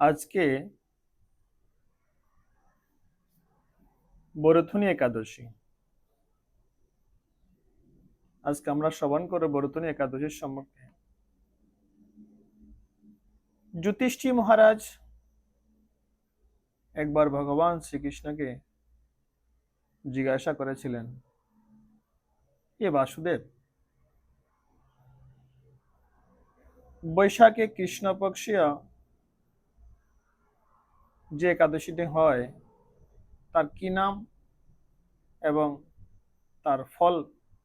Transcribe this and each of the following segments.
আজকে বরথুনি একাদশী। আজকে আমরা শ্রবণ করে বরথুনি একাদশীর সম্পর্কে। জ্যোতিষ্ঠী মহারাজ একবার ভগবান শ্রীকৃষ্ণকে জিজ্ঞাসা করেছিলেন এ বাসুদেব, বৈশাখে কৃষ্ণপক্ষীয় যে একাদশীটি হয়, তার কি নাম এবং তার ফল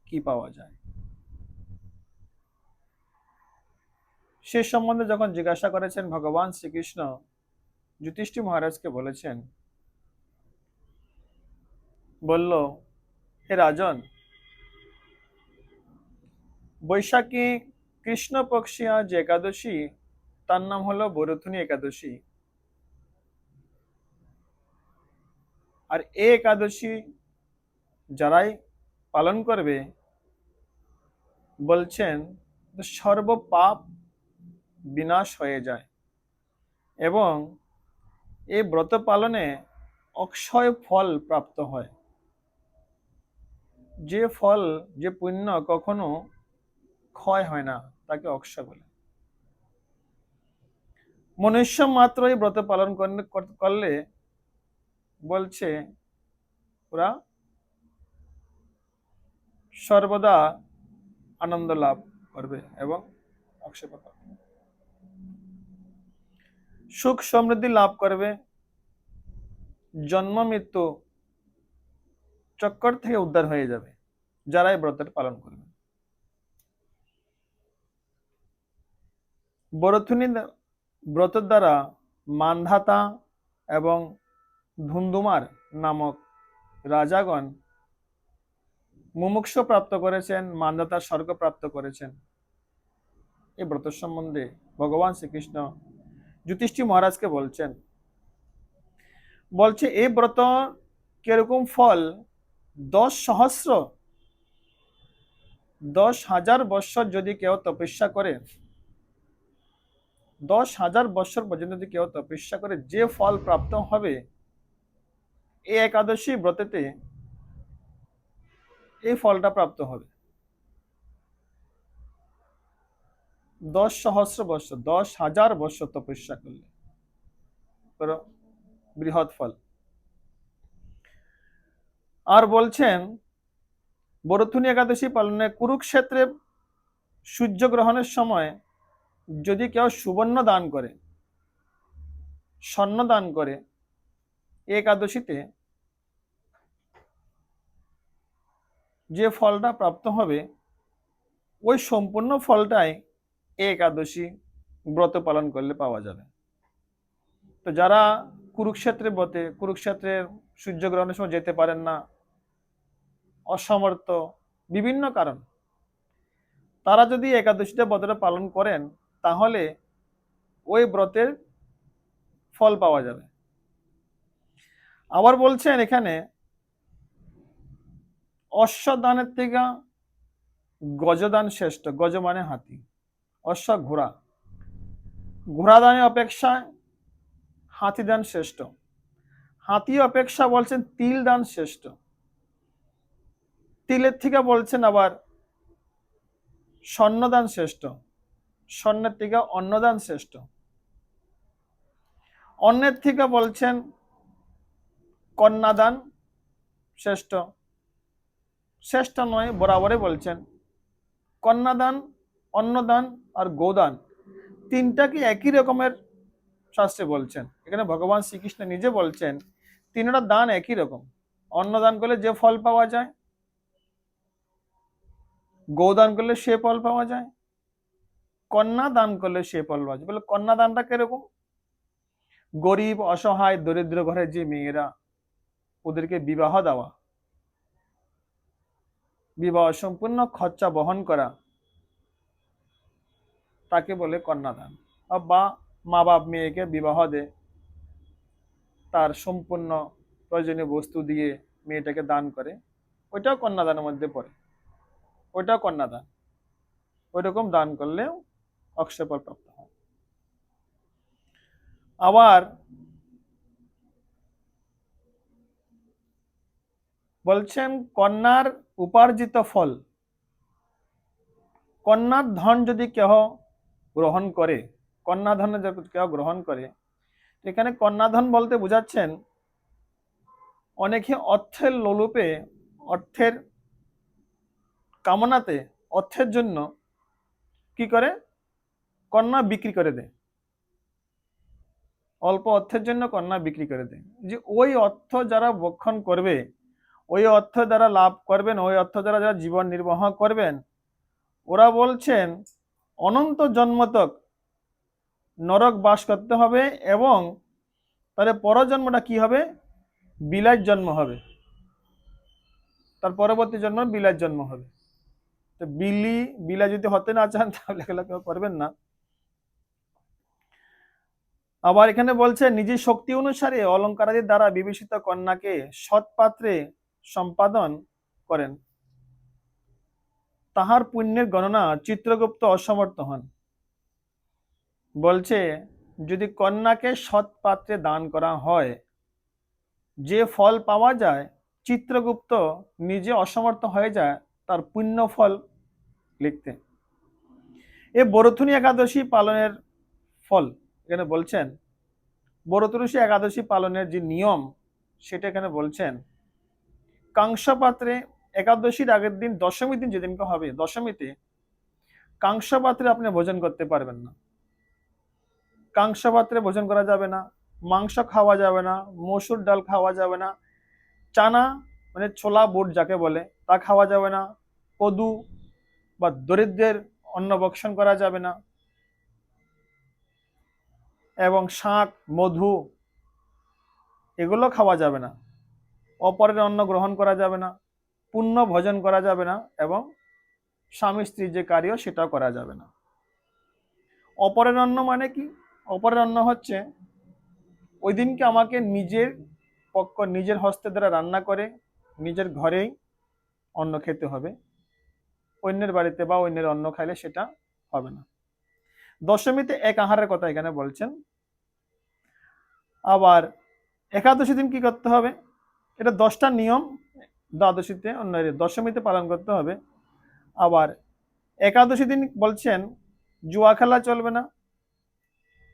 কি পাওয়া যায়? সে সম্বন্ধে যখন জিজ্ঞাসা করেছেন ভগবান শ্রীকৃষ্ণ জ্যোতিষ্ঠী মহারাজকে বলেছেন, বলল, হে রাজন, বৈশাখী কৃষ্ণপক্ষিয়া যে একাদশী, তার নাম হলো বরথুনি একাদশী। আর এ একাদশী যারাই পালন করবে, বলছেন সর্ব পাপ বিনাশ হয়ে যায় এবং এই ব্রত পালনে অক্ষয় ফল প্রাপ্ত হয়। যে ফল, যে পুণ্য কখনো ক্ষয় হয় না, তাকে অক্ষয় বলে। মনুষ্য মাত্র এই ব্রত পালন করলে বলছে ওরা সর্বদা আনন্দ লাভ করবে এবং সুখ সমৃদ্ধি লাভ করবে। জন্ম, মৃত্যু চক্কর থেকে উদ্ধার হয়ে যাবে যারা এই ব্রতের পালন করবে। বরথুনি ব্রতের দ্বারা মানধাতা এবং ধুন্ধুমার নামক রাজাগণ মুমুক্ষ প্রাপ্ত করেছেন মানধাতার স্বর্গ প্রাপ্ত করেছেন। এই ব্রত সম্বন্ধে ভগবান শ্রীকৃষ্ণ জ্যোতিষ্ঠী মহারাজকে বলছেন, বলছে, এই ব্রত কীরকম ফল? দশ সহস্র? দশ হাজার বৎসর যদি কেউ তপস্যা করে, দশ হাজার বৎসর পর্যন্ত যদি কেউ তপস্যা করে, যে ফল প্রাপ্ত হবে এই একাদশী ব্রতেতে এই ফলটা প্রাপ্ত হবে। দশ সহস্র বৎসর, দশ হাজার বৎসর তপস্যা করলে। বৃহৎ ফল। আর বলছেন, বরথুনি একাদশী পালনে কুরুক্ষেত্রে সূর্যগ্রহণের সময় যদি কেউ সুবর্ণ দান করে, স্বর্ণ দান করে একাদশীতে যে ফলটা প্রাপ্ত হবে, ওই সম্পূর্ণ ফলটাই একাদশী ব্রত পালন করলে পাওয়া যাবে। তো যারা কুরুক্ষেত্রে ব্রতে কুরুক্ষেত্রের সূর্যগ্রহণের সময় যেতে পারেন না, অসমর্থ, বিভিন্ন কারণ, তারা যদি একাদশীতে ব্রতটা পালন করেন, তাহলে ওই ব্রতের ফল পাওয়া যাবে। আবার বলছেন এখানে, অশ্বদানের থেকে গজদান শ্রেষ্ঠ, গজ মানে হাতি, অশ্ব ঘোড়া। ঘোড়া দানের অপেক্ষায় হাতি দান শ্রেষ্ঠ। হাতি অপেক্ষা বলছেন তিল দান শ্রেষ্ঠ। তিলের থেকে বলছেন আবার স্বর্ণদান শ্রেষ্ঠ। স্বর্ণের থেকে অন্নদান শ্রেষ্ঠ। অন্যের থেকে বলছেন কন্যাদান শ্রেষ্ঠ। শ্রেষ্ঠ নয় বরাবরে বলছেন। কন্যাদান, অন্নদান আর গোদান তিনটাকে একই রকমের শাস্ত্রে বলছেন? এখানে ভগবান শ্রীকৃষ্ণ নিজে বলছেন, তিনটা দান একই রকম। অন্নদান করলে যে ফল পাওয়া যায়, গোদান করলে সে ফল পাওয়া যায় কন্যা দান করলে সে ফল পাওয়া যায়। বলে কন্যা দানটা কীরকম? গরিব, অসহায়, দরিদ্র ঘরের যে মেয়েরা ওদেরকে বিবাহ দেওয়া। বিবাহ সম্পূর্ণ খরচা বহন করা। তাকে বলে কন্যাদান। বা মা বাপ মেয়েকে বিবাহ দে। তার সম্পূর্ণ প্রয়োজনীয় বস্তু দিয়ে মেয়েটাকে দান করে। ওইটাও কন্যাদানের মধ্যে পড়ে। ওইটাও কন্যাদান। ওই রকম দান করলেও অক্ষয়ফল প্রাপ্ত হয়। আবার বলছেন, কন্যার উপার্জিত ফল। কন্যার ধন যদি কেহ গ্রহণ করে, কন্যা ধন যদি কেহ গ্রহণ করে এখানে কন্যাধন বলতে বোঝাচ্ছেন, অনেকে অর্থের লোলুপে, অর্থের কামনাতে, অর্থের জন্য কি করে? কন্যা বিক্রি করে দেয়। অল্প অর্থের জন্য কন্যা বিক্রি করে দেয়। যে ওই অর্থ যারা বক্ষণ করবে ওই অর্থ দ্বারা লাভ করবেন, ওই অর্থ দ্বারা যারা জীবন নির্বাহ করবেন, ওরা বলছেন, অনন্ত জন্মতক নরক বাস করতে হবে এবং তাহলে পরজন্মটা কি হবে? বিলাস জন্ম হবে। তার পরবর্তী জন্ম বিলাস জন্ম হবে। তো বিলি বিলা যদি হতে না চান, তাহলে এগুলো কেউ করবেন না। আবার এখানে বলছে, নিজের শক্তি অনুসারে অলঙ্কারাদির দ্বারা বিবেচিত কন্যাকে সৎ পাত্রে সম্পাদন করেন। তাহার পুণ্যের গণনা চিত্রগুপ্ত অসমর্থ হন। বলছে, যদি কন্যাকে সৎ পাত্রে দান করা হয়, যে ফল পাওয়া যায়, চিত্রগুপ্ত নিজে অসমর্থ হয়ে যায়, তার পুণ্য ফল লিখতে। এ বরথুনি একাদশী পালনের ফল, এখানে বলছেন। বরতুলসী একাদশী পালনের যে নিয়ম, সেটা এখানে বলছেন। কাংসপাত্রে একাদশীর আগের দিন দশমী দিন যেদিনকে হবে, দশমীতে কাংসপাত্রে আপনি ভোজন করতে পারবেন না। কাংসপাত্রে ভোজন করা যাবে না, মাংস খাওয়া যাবে না, মসুর ডাল খাওয়া যাবে না, চানা মানে ছোলা, বুট যাকে বলে, তা খাওয়া যাবে না, কদু বা দরিদ্রের অন্ন ভক্ষণ করা যাবে না এবং শাক মধু এগুলো খাওয়া যাবে না। অপরের অন্ন গ্রহণ করা যাবে না, পুণ্য ভোজন করা যাবে না এবং স্বামী স্ত্রীর যে কার্য সেটাও করা যাবে না। অপরের অন্ন মানে কি? অপরের অন্ন হচ্ছে ওই দিনকে আমাকে নিজের পক্ষ, নিজের হস্তে দ্বারা রান্না করে, নিজের ঘরেই অন্ন খেতে হবে। অন্যের বাড়িতে বা অন্যের অন্ন খাইলে সেটা হবে না। দশমীতে এক আহারের কথা এখানে বলছেন। আবার একাদশী দিন কি করতে হবে? এটা দশটা নিয়ম দ্বাদশীতে অন্য দশমীতে পালন করতে হবে। আবার একাদশী দিন বলছেন, জুয়া খেলা চলবে না,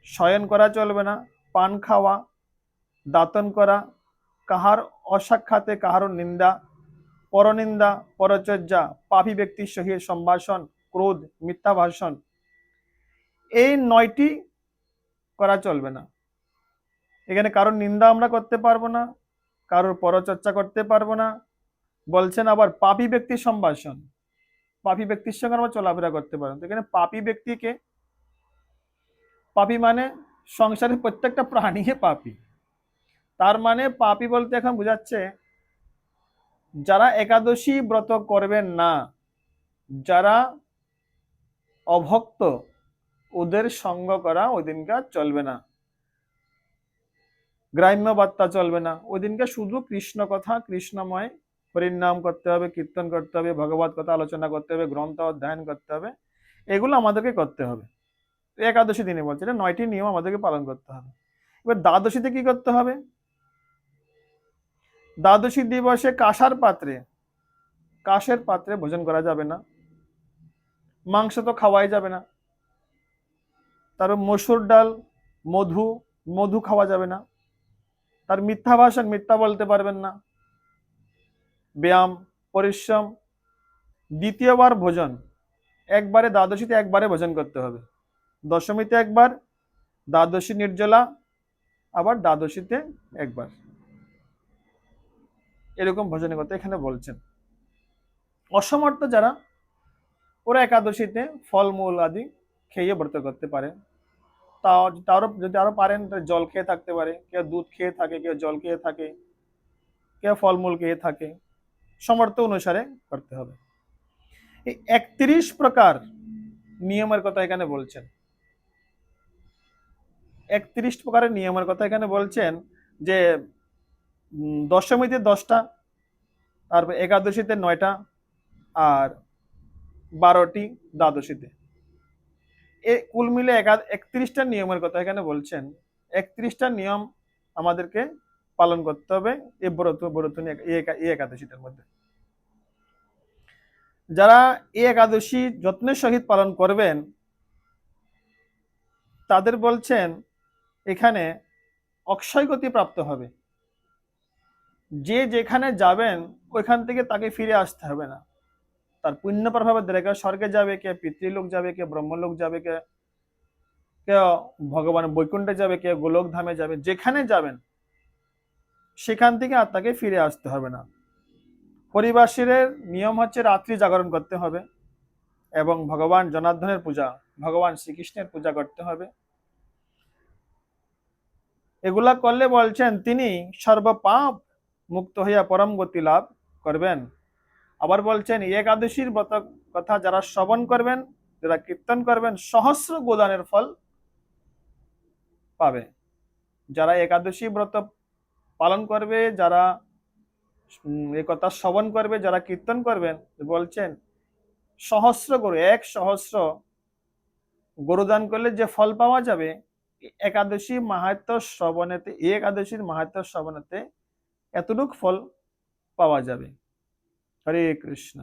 শয়ন করা চলবে না, পান খাওয়া, দাতন করা, কাহার অসাক্ষাতে কাহার নিন্দা, পরনিন্দা, পরচর্যা, পাপী ব্যক্তির সহিত সম্ভাষণ, ক্রোধ মিথ্যা ভাষণ এই নয়টি করা চলবে না। এখানে কারোর নিন্দা আমরা করতে পারব না কারোর পরচর্চা করতে পারব না। বলছেন আবার পাপী ব্যক্তির সম্ভাষণ। পাপি ব্যক্তির সঙ্গে আমরা চলাফেরা করতে পারব এখানে পাপী ব্যক্তিকে পাপি মানে সংসারের প্রত্যেকটা প্রাণী পাপি। তার মানে পাপি বলতে এখন বোঝাচ্ছে, যারা একাদশী ব্রত করবেন না, যারা অভক্ত, ওদের সঙ্গ করা ওই দিনকার চলবে না। গ্রাম্য বার্তা চলবে না। ওই দিনকে শুধু কৃষ্ণ কথা, কৃষ্ণময় হরিনাম করতে হবে, কীর্তন করতে হবে, ভগবত কথা আলোচনা করতে হবে, গ্রন্থ অধ্যয়ন করতে হবে, এগুলো আমাদেরকে করতে হবে। একাদশী দিনে বলছে, এটা নয়টি নিয়ম আমাদেরকে পালন করতে হবে। এবার দ্বাদশীতে কি করতে হবে? দ্বাদশী দিবসে কাঁসার পাত্রে, কাঁসের পাত্রে ভোজন করা যাবে না। মাংস তো খাওয়াই যাবে না। তারপর মসুর ডাল, মধু মধু খাওয়া যাবে না। তার মিথ্যা ভাষণ মিথ্যা বলতে পারবেন না। ব্যায়াম, পরিশ্রম, দ্বিতীয়বার ভোজন, একবারে দ্বাদশীতে একবারে ভোজন করতে হবে। দশমীতে একবার, দ্বাদশী নির্জলা, আবার দ্বাদশীতে একবার। এরকম ভোজনের কথা এখানে বলছেন। অসমর্থ যারা, ওরা একাদশীতে ফলমূল আদি খেয়ে ব্রত করতে পারে। তাও তারও যদি আরও পারেন জল খেয়ে থাকতে পারে। কেউ দুধ খেয়ে থাকে, কেউ জল খেয়ে থাকে, কেউ ফলমূল খেয়ে থাকে। সমর্থ অনুসারে করতে হবে। এই একত্রিশ প্রকার নিয়মের কথা এখানে বলছেন। একত্রিশ প্রকারের নিয়মের কথা এখানে বলছেন যে দশমীতে দশটা, তারপর একাদশীতে নয়টা, আর বারোটি দ্বাদশীতে। কুল মিলে একা একত্রিশটা নিয়মের কথা এখানে বলছেন। একত্রিশটা নিয়ম আমাদেরকে পালন করতে হবে এই ব্রত ব্রত এই একাদশীটার মধ্যে। যারা এই একাদশী যত্নের সহিত পালন করবেন, তাদের বলছেন, এখানে অক্ষয় গতি প্রাপ্ত হবে। যে যেখানে যাবেন, ওইখান থেকে তাকে ফিরে আসতে হবে না। তার পুণ্য প্রভাবে কে স্বর্গে যাবে কে পিতৃলোক যাবে কে ব্রহ্মলোক যাবে কে কেউ ভগবান বৈকুণ্ঠে যাবে কে গোলক ধামে যাবে, যেখানে যাবেন, সেখান থেকে আর তাকে ফিরে আসতে হবে না। পরিবাসীর নিয়ম হচ্ছে রাত্রি জাগরণ করতে হবে এবং ভগবান জনার্দনের পূজা, ভগবান শ্রীকৃষ্ণের পূজা করতে হবে। এগুলা করলে বলছেন, তিনি সর্বপাপ মুক্ত হইয়া পরম গতি লাভ করবেন। আবার বলছেন, একাদশীর ব্রত কথা যারা শ্রবণ করবেন, যারা কীর্তন করবেন, সহস্র গোদানের ফল পাবে। যারা একাদশী ব্রত পালন করবে, যারা এ কথা শ্রবণ করবে, যারা কীর্তন করবেন, বলছেন, সহস্র গরু, এক সহস্র গরু দান করলে যে ফল পাওয়া যাবে, একাদশী মাহাত্ম শ্রবণেতে, একাদশীর মাহাত্ম শ্রবণেতে এতটুক ফল পাওয়া যাবে। হরে কৃষ্ণ